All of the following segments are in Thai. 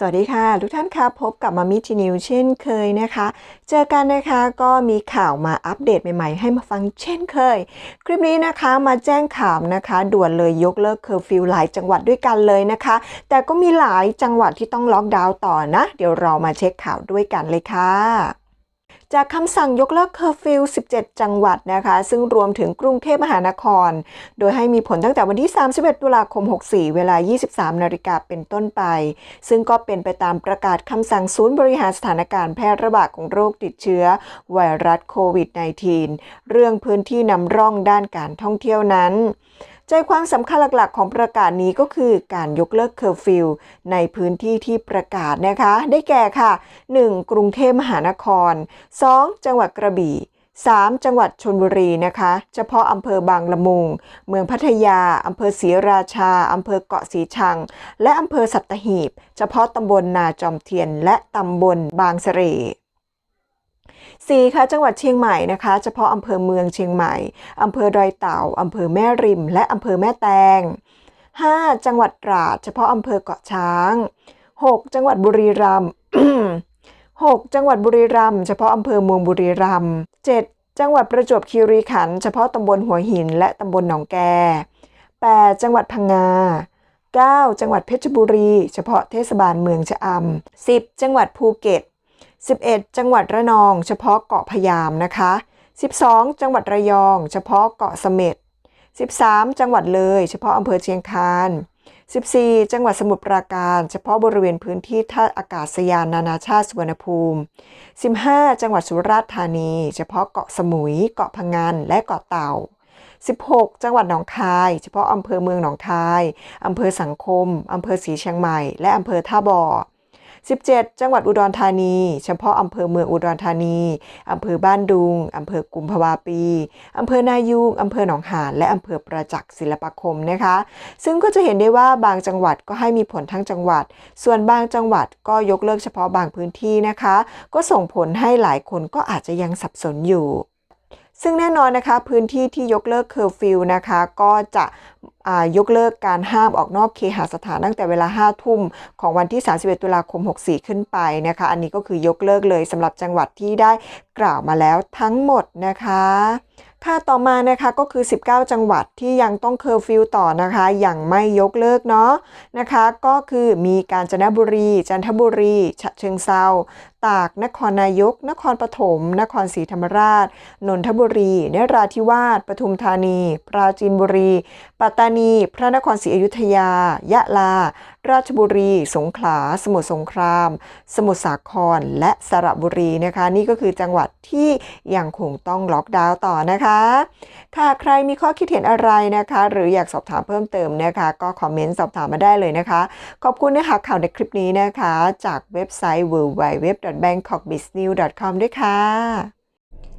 สวัสดีค่ะ ทุกท่านคะพบกับมามิทีนิวเช่นเคยนะคะ เจอกันนะคะก็มีข่าวมาอัปเดตใหม่ๆ ให้มาฟังเช่นเคย คลิปนี้นะคะมาแจ้งข่าวนะคะ ด่วนเลยยกเลิกเคอร์ฟิวหลายจังหวัดด้วยกันเลยนะคะ แต่ก็มีหลายจังหวัดที่ต้องล็อกดาวน์ต่อนะ เดี๋ยวเรามาเช็คข่าวด้วยกันเลยค่ะ จากคำสั่งยกเลิกเคอร์ฟิว 17 จังหวัดนะคะ ซึ่งรวมถึงกรุงเทพมหานคร โดยให้มีผลตั้งแต่วันที่ 31 ตุลาคม 64 เวลา 23 นาฬิกาเป็นต้นไป ซึ่งก็เป็นไปตามประกาศคำสั่งศูนย์บริหารสถานการณ์แพร่ระบาดของโรคติดเชื้อ ไวรัสโควิด -19 เรื่องพื้นที่นำร่องด้านการท่องเที่ยวนั้น ใจความสำคัญหลักๆ ของประกาศนี้ก็คือการยกเลิกเคอร์ฟิวในพื้นที่ที่ประกาศนะคะ ได้แก่ค่ะ 1. กรุงเทพมหานคร 2. จังหวัดกระบี่ 3. จังหวัดชนบุรีนะคะ เฉพาะอำเภอบางละมุง เมืองพัทยา อำเภอศรีราชา อำเภอเกาะสีชัง และอำเภอสัตหีบ เฉพาะตำบลนาจอมเทียน และตำบลบางเสร่ 4ค่ะจังหวัดเชียงใหม่นะคะ เฉพาะอำเภอเมืองเชียงใหม่อำเภอดอยเต่าอำเภอแม่ริม และอำเภอแม่แตง 5. จังหวัดตราด เฉพาะอำเภอเกาะช้าง 6. จังหวัดบุรีรัมย์ 6. จังหวัดบุรีรัมย์เฉพาะอำเภอเมืองบุรีรัมย์ 7. จังหวัดประจวบคีรีขันธ์เฉพาะตำบลหัวหิน และตำบลหนองแก 8. จังหวัดพังงา 9. จังหวัดเพชรบุรี เฉพาะเทศบาลเมืองชะอำ 10. จังหวัดภูเก็ต 11 จังหวัดระนอง เฉพาะเกาะพยามนะคะ 12 จังหวัดระยอง เฉพาะเกาะเสม็ด13 จังหวัดเลย เฉพาะอำเภอเชียงคาน14 จังหวัดสมุทรปราการ เฉพาะบริเวณพื้นที่ท่าอากาศยานนานาชาติสุวรรณภูมิ 15 จังหวัดสุราษฎร์ธานี เฉพาะเกาะสมุย เกาะพังงานและเกาะเต่า 16 จังหวัดหนองคาย เฉพาะอำเภอเมืองหนองคาย อำเภอสังคม อำเภอศรีเชียงใหม่ และอำเภอท่าบ่อ 17 จังหวัดอุดรธานี เฉพาะอำเภอเมืองอุดรธานีอำเภอบ้านดุงอำเภอกุมภาวาปีอำเภอนายูงอำเภอหนองหานและอำเภอประจักษ์ศิลปาคมนะคะ ซึ่งก็จะเห็นได้ว่าบางจังหวัดก็ให้มีผลทั้งจังหวัด ส่วนบางจังหวัดก็ยกเลิกเฉพาะบางพื้นที่นะคะ ก็ส่งผลให้หลายคนก็อาจจะยังสับสนอยู่ ซึ่งแน่นอนนะคะพื้นที่ที่ยกเลิกเคอร์ฟิวนะคะก็จะยกเลิกการห้ามออกนอกเคหสถานตั้งแต่เวลา 5 ทุ่มของวันที่ 31 ตุลาคม 64 ขึ้นไปนะคะ อันนี้ก็คือยกเลิกเลยสำหรับจังหวัดที่ได้กล่าวมาแล้วทั้งหมดนะคะค่ะต่อมานะคะก็คือ 19 จังหวัดที่ยังต้องเคอร์ฟิวต่อนะคะอย่างไม่ยกเลิกเนาะนะคะ ก็คือมีกาญจนบุรี จันทบุรี ฉะเชิงเซาตาก นครนายก นครปฐม นครศรีธรรมราช นนทบุรี นราธิวาส ปทุมธานี ปราจีนบุรี ปัตตานี พระนครศรีอยุธยา ยะลา ราชบุรี สงขลา สมุทรสงคราม สมุทรสาคร และสระบุรีนะคะ นี่ก็คือจังหวัดที่ยังคงต้องล็อกดาวน์ต่อนะคะ ค่ะใครมีข้อคิดเห็นอะไรนะคะ หรืออยากสอบถามเพิ่มเติมนะคะ ก็คอมเมนต์สอบถามมาได้เลยนะคะ ขอบคุณเนื้อหาข่าวในคลิปนี้นะคะ จากเว็บไซต์ www.bangkokbiznews.com ด้วยค่ะ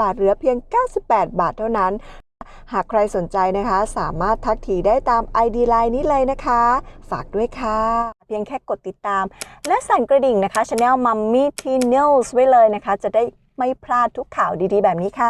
บาทเหลือเพียง 98 บาทเท่านั้น หากใครสนใจนะคะ สามารถทักทีได้ตาม ID Line นี้เลยนะคะ ฝากด้วยค่ะ เพียงแค่กดติดตาม และสั่นกระดิ่งนะคะช anel Mummy Teen News ไว้เลยนะคะ จะได้ไม่พลาดทุกข่าวดีๆ แบบนี้ค่ะ